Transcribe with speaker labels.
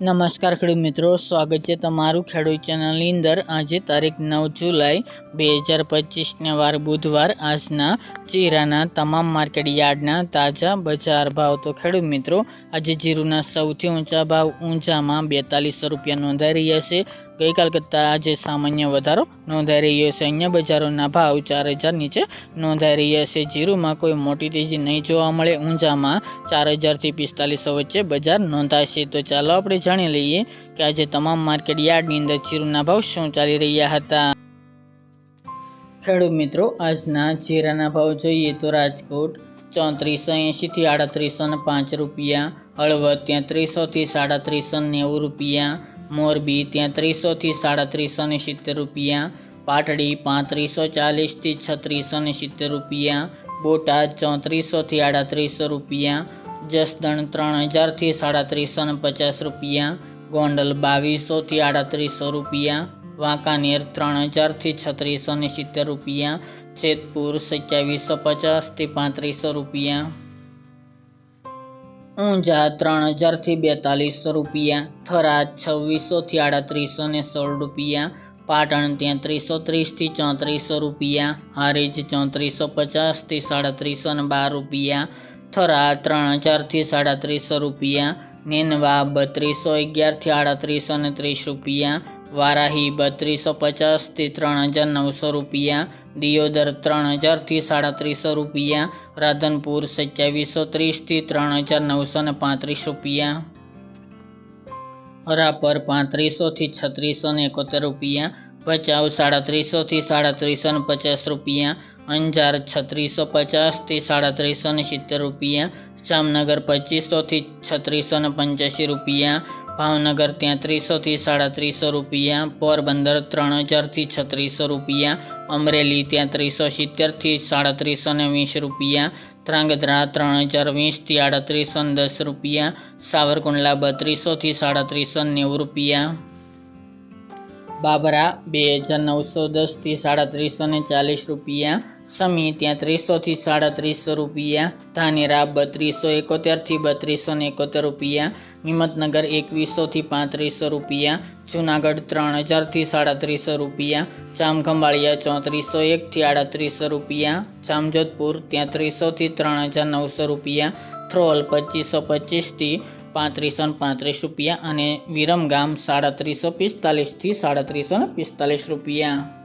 Speaker 1: નમસ્કાર ખેડૂત મિત્રો, સ્વાગત છે તમારું ખેડૂત ચેનલની અંદર. આજે તારીખ નવ જુલાઈ બે હજાર પચીસને વાર બુધવાર. આજના ચીરાના તમામ માર્કેટ યાર્ડના તાજા બજાર ભાવ. તો ખેડૂત મિત્રો, આજે જીરુના સૌથી ઊંચા ભાવ ઊંચામાં બેતાલીસો રૂપિયા નોંધાઈ રહ્યા છે. ગઈકાલ કરતાં આજે સામાન્ય વધારો નોંધાઈ રહ્યો છે. અન્ય બજારોના ભાવ ચાર હજાર નીચે નોંધાઈ રહ્યા છે. જીરુમાં કોઈ મોટી તેજી નહીં જોવા મળે. ઊંઝામાં ચાર હજારથી પિસ્તાલીસો વચ્ચે બજાર નોંધાશે. તો ચાલો આપણે જાણી લઈએ કે આજે તમામ માર્કેટ યાર્ડની અંદર જીરુના ભાવ શું ચાલી રહ્યા હતા. ખેડૂત મિત્રો, આજના જીરાના ભાવ જોઈએ તો રાજકોટ ચોત્રીસો એંશીથી આડત્રીસો પાંચ રૂપિયા, હળવદ ત્યાં ત્રીસોથી સાડત્રીસો નેવું રૂપિયા મોરબી ત્યાં ત્રીસોથી સાડત્રીસો ને સિત્તેર રૂપિયા, પાટડી પાંત્રીસો ચાલીસથી છત્રીસો ને સિત્તેર રૂપિયા, બોટાદ ચોત્રીસોથી આડત્રીસો રૂપિયા, જસદણ ત્રણ હજારથી સાડત્રીસો ને પચાસ રૂપિયા, ગોંડલ બાવીસોથી આડત્રીસો રૂપિયા, વાંકાનેર ત્રણ હજારથી છત્રીસો ને સિત્તેર રૂપિયા, જેતપુર સત્યાવીસો પચાસથી પાંત્રીસો રૂપિયા. ઊંઝા ત્રણ હજારથી બેતાલીસો રૂપિયા થરાદ છવ્વીસોથી આડત્રીસો ને સોળ રૂપિયા, પાટણ ત્યાં ત્રીસો ત્રીસથી ચોત્રીસો રૂપિયા, હારીજ ચોત્રીસો પચાસથી સાડત્રીસો ને બાર રૂપિયા, થરા ત્રણ હજારથી સાડત્રીસો રૂપિયા, નેનવા બત્રીસો અગિયારથી આડત્રીસો ને ત્રીસ રૂપિયા વારાહી બત્રીસો પચાસથી ત્રણ હજાર નવસો રૂપિયા, દિયોદર ત્રણ હજારથી સાડત્રીસો રૂપિયા, રાધનપુર સત્યાવીસો ત્રીસથી ત્રણ હજાર નવસો ને પાંત્રીસ રૂપિયા. હરાપર પાંત્રીસોથી છત્રીસો ને એકોતેર રૂપિયા, ભચાઉ સાડત્રીસોથી સાડત્રીસો ને પચાસ રૂપિયા, અંજાર છત્રીસો પચાસથી સાડત્રીસો ને સિત્તેર રૂપિયા, જામનગર પચીસોથી છત્રીસો ને પંચ્યાસી રૂપિયા ભાવનગર ત્યાં ત્રીસોથી સાડત્રીસો રૂપિયા, પોરબંદર ત્રણ હજારથી છત્રીસો રૂપિયા, અમરેલી ત્યાં ત્રીસો સિત્તેરથી સાડત્રીસો ને વીસ રૂપિયા, ધ્રાંગધ્રા ત્રણ હજાર વીસથી આડત્રીસો દસ રૂપિયા, સાવરકુંડલા બત્રીસોથી સાડત્રીસો નેવું રૂપિયા. બાબરા બે હજાર નવસો દસથી સાડત્રીસો ને ચાલીસ રૂપિયા સમી ત્યાં ત્રીસોથી સાડત્રીસો રૂપિયા, ધાનેરા બત્રીસો એકોતેરથી બત્રીસો ને એકોતેર રૂપિયા, હિંમતનગર એકવીસોથી પાંત્રીસો રૂપિયા, જુનાગઢ ત્રણ હજારથી સાડત્રીસો રૂપિયા, જામખંભાળિયા ચોત્રીસો એકથી આડત્રીસો રૂપિયા, જામજોધપુર ત્યાં ત્રીસોથી ત્રણ હજાર નવસો રૂપિયા થ્રોલ પચીસો પચીસથી પાંત્રીસો ને પાંત્રીસ રૂપિયા અને વિરમગામ સાડા સાડત્રીસો પિસ્તાલીસથી સાડત્રીસો ને પિસ્તાલીસ રૂપિયા.